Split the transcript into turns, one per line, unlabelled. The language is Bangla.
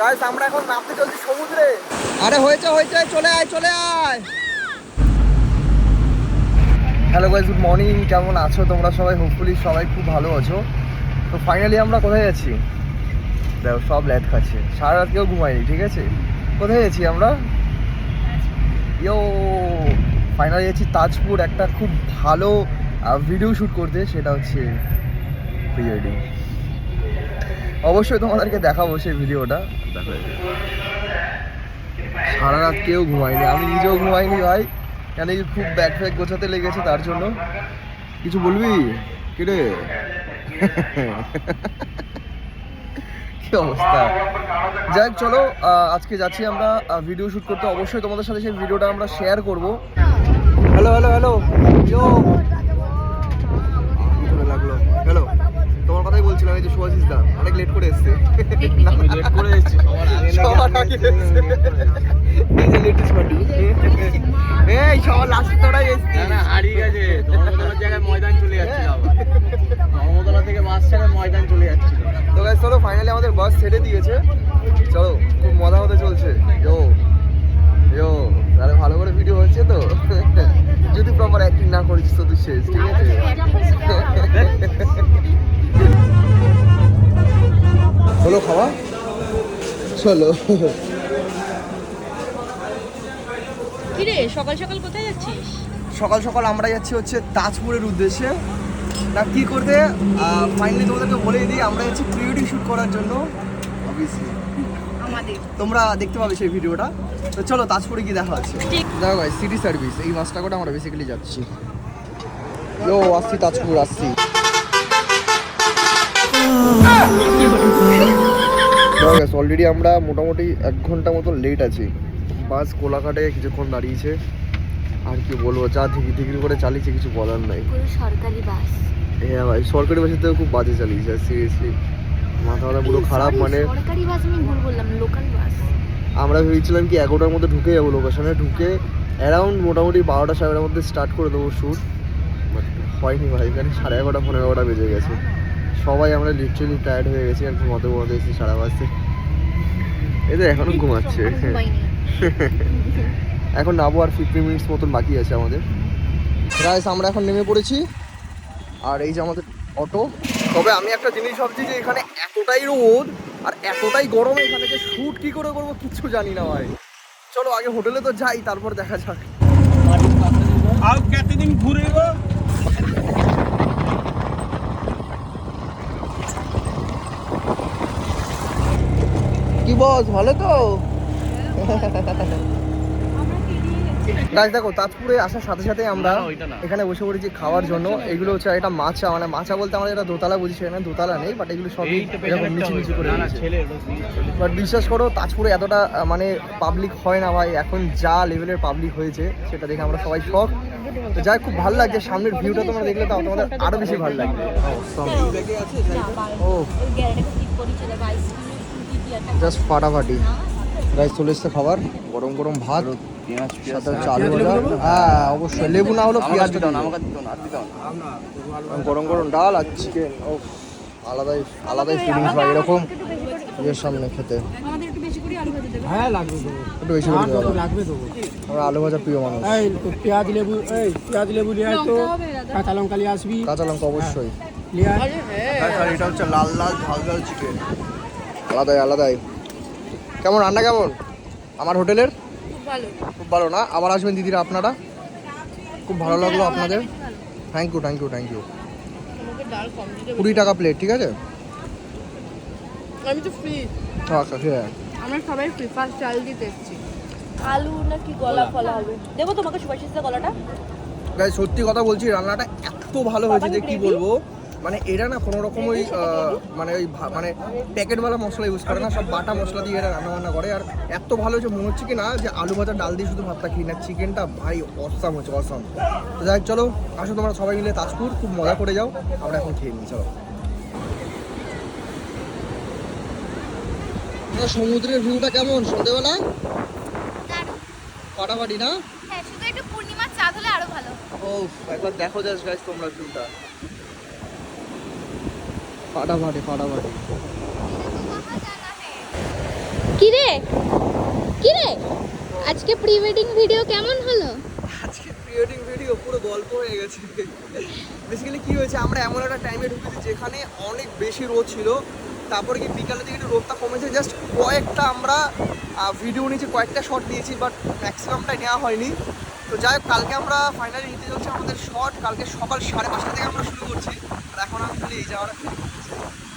গাইস আমরা এখন নামতে চলছি সমুদ্রে। আরে হয়েছে হয়েছে চলে আয় চলে আয়। হ্যালো গাইস গুড মর্নিং কেমন আছো তোমরা সবাই? হোপফুলি সবাই খুব ভালো আছো। তো ফাইনালি আমরা কোথায় যাচ্ছি? দেখো সব ল্যাদ খাচ্ছে। সারা রাত কেউ ঘুমায়নি ঠিক আছে? কোথায় যাচ্ছি আমরা? ইয়ো ফাইনালি যাচ্ছি তাজপুর একটা খুব ভালো ভিডিও শ্যুট করতে সেটা হচ্ছে প্রি ওয়েডিং অবশ্যই তোমাদেরকে দেখাবো সেই ভিডিওটা। সারা রাত কেউ ঘুমায়নি। আমি নিজেও ঘুমাইনি ভাই। কেন কি খুব ব্যাগ ফ্যাগ গোছাতে লেগেছে তার জন্য। কিছু বলবি? কিরে? কি অবস্থা? যাই হোক, চলো আজকে যাচ্ছি আমরা ভিডিও শুট করতে। অবশ্যই তোমাদের সাথে সেই ভিডিওটা আমরা শেয়ার করব। হ্যালো হ্যালো হ্যালো এই পার্টি লাস্ট তোরাই এসছি
না হারিয়ে গেছে জায়গায় ময়দান চলে যাচ্ছিল আবার থেকে বাস ময়দান চলে যাচ্ছিল
তো চলো ফাইনালি আমাদের বাস ছেড়ে দিয়েছে চলো খুব মজা হতে চলছে ইয়ো ইয়ো তাহলে ভালো করে ভিডিও হচ্ছে তো যদি প্রপার অ্যাক্টিং না করিস তো তুই শেষ ঠিক আছে চলো।
কিরে সকাল সকাল কোথায় যাচ্ছিস?
সকাল সকাল আমরা যাচ্ছি হচ্ছে তাজপুরের উদ্দেশ্যে। না কি করতে? ফাইনালি তোমাদেরকে বলেই দিই আমরা যাচ্ছি প্রি ওয়েডিং শ্যুট করার জন্য। অবভিয়াসলি তোমরা দেখতে পাবে সেই ভিডিওটা। তো চলো তাজপুরে গিয়ে দেখা আছে
ঠিক।
দেখো ভাই সিটি সার্ভিস এই মাসটা করে আমরা বেসিক্যালি যাচ্ছি। ও আসছি তাজপুর আসছি। অলরেডি আমরা মোটামুটি এক ঘণ্টা মতো লেট আছি। বাস কোলাঘাটে কিছুক্ষণ দাঁড়িয়েছে। আর কি বলব যা ধিকি ধিকি করে চালিয়েছে কিছু বলার নাই।
সরকারি বাস।
হ্যাঁ ভাই সরকারি বাসের থেকে খুব বাজে চালিয়েছে সিরিয়াসলি মাথা মাথা পুরো খারাপ মানে
সরকারি বাস আমি ভুল বললাম লোকাল বাস।
আমরা ভেবেছিলাম কি এগারোটার মধ্যে ঢুকে যাব লোকেশনে ঢুকে অ্যারাউন্ড মোটামুটি বারোটা সাড়ে মধ্যে স্টার্ট করে দেবো শ্যুট হয়নি ভাই এখানে সাড়ে এগারোটা পনেরো এগারোটা বেজে গেছে। সবাই আমরা লিটারেলি টায়ার্ড হয়ে গেছি আর ঘুমাতে ঘুমাতে এসেছি সাড়ে পাঁচতে এদের এখনও ঘুমাচ্ছে। এখন নামবো আর ফিফটি মিনিটস মতন বাকি আছে আমাদের। গাইস আমরা এখন নেমে পড়েছি। আর এই যে আমাদের অটো তবে আমি একটা জিনিস ভাবছি যে এখানে এতটাই রোদ আর এতটাই গরম এখানে যে শ্যুট কি করে করব কিচ্ছু জানি না ভাই। চলো আগে হোটেলে তো যাই তারপর দেখা যাক।
আর কতদিন ঘুরে
বস ভালো তো। গাছ দেখো তাজপুরে আসার সাথে সাথে আমরা। এখানে বসে পড়েছি খাওয়ার জন্য। এগুলো হচ্ছে এটা মাছা মানে মাছা বলতে আমরা এটা দোতলা বুঝি সেখানে দোতলা নেই বাট এগুলো সবই এরকম নিচু নিচু করে বাট বিশ্বাস করো তাজপুরে এতটা মানে পাবলিক হয় না ভাই। এখন যা লেভেলের পাবলিক হয়েছে সেটা দেখে আমরা সবাই শখ তো যাই খুব ভালো লাগছে। সামনের ভিউটা তোমরা দেখলে তাও তোমাদের আরও বেশি ভালো লাগবে। ও জাস্ট ফাটাফাটি। গাইস চলে এসছে খাবার। গরম গরম ভাত
পেঁয়াজ
সাথে আলু ভাজা। হ্যাঁ অবশ্যই। লেবু না হলো পেঁয়াজ
আমাকে
গরম গরম ডাল আর চিকেন ও আলাদাই আলাদাই ফিলিংস ভাই এরকম ইয়ের সামনে খেতে।
আমাদের একটু বেশি করে আলু ভাজা
হ্যাঁ লাগবে
একটু বেশি করে
লাগবে দেবো
আমরা আলু ভাজা প্রিয় মানুষ।
এই পেঁয়াজ লেবু এই পেঁয়াজ লেবু নিয়ে তো। কাঁচা লঙ্কা নিয়ে আসবি।
কাঁচা লঙ্কা অবশ্যই।
নিয়ে
এটা হচ্ছে লাল লাল ঝাল ঝাল চিকেন আলাদাই আলাদাই। কেমন রান্না কেমন? আমার হোটেলের?
খুব ভালো।
না? আবার আসবেন দিদিরা আপনারা? খুব ভালো লাগল আপনাদের। Thank you thank you thank you কুড়ি টাকা প্লেট ঠিক আছে?
আমি তো ফ্রি
আচ্ছা হ্যাঁ
আমরা সবাই ফ্রি ফার্স্ট চাল দিতে এসেছি। আলু নাকি গলা ফলা হবে? দেবো তোমাকে সুভাষিসের গলাটা।
গাই সত্যি কথা বলছি রান্নাটা এত ভালো হয়েছে যে কি বলব? মানে এরা না কোনো রকম ওই মানে ওই মানে প্যাকেটওয়ালা মশলা ইউজ করে না সব বাটা মশলা দিয়ে এরা রান্না বান্না করে। আর এত ভালো হয়েছে মনে হচ্ছে কি না যে আলু ভাজা ডাল দিয়ে শুধু ভাতটা খেয়ে না চিকেনটা ভাই অসাম হচ্ছে অসাম তো যাই চলো আসো তোমরা সবাই মিলে তাজপুর খুব মজা করে যাও আমরা এখন খেয়ে নিই চলো। সমুদ্রের ভিউটা কেমন? সন্ধ্যেবেলা ফাটাফাটি না?
হ্যাঁ শুধু একটু পূর্ণিমার চাঁদ হলে আরও ভালো।
ও একবার দেখো যাস গাইস তোমরা ভিউটা ফাটাফাটি ফাটাফাটি।
কিরে আজকে প্রি ওয়েডিং ভিডিও কেমন হলো?
আজকে প্রি ওয়েডিং ভিডিও পুরো গল্প হয়ে গেছে। বেসিক্যালি কি হয়েছে আমরা এমন একটা টাইমে ঢুকেছি যেখানে অনেক বেশি রোদ ছিল। তারপরে কি বিকালের দিকে একটু রোদটা কমেছে জাস্ট কয়েকটা আমরা ভিডিও নিয়েছি কয়েকটা শট নিয়েছি বাট ম্যাক্সিমামটাই নেওয়া হয়নি। তো যাই হোক কালকে আমরা ফাইনালি নিতে চলছি আমাদের শট কালকে সকাল সাড়ে পাঁচটা থেকে আমরা শুরু করছি। আর এখন আমি খালি এই Bye.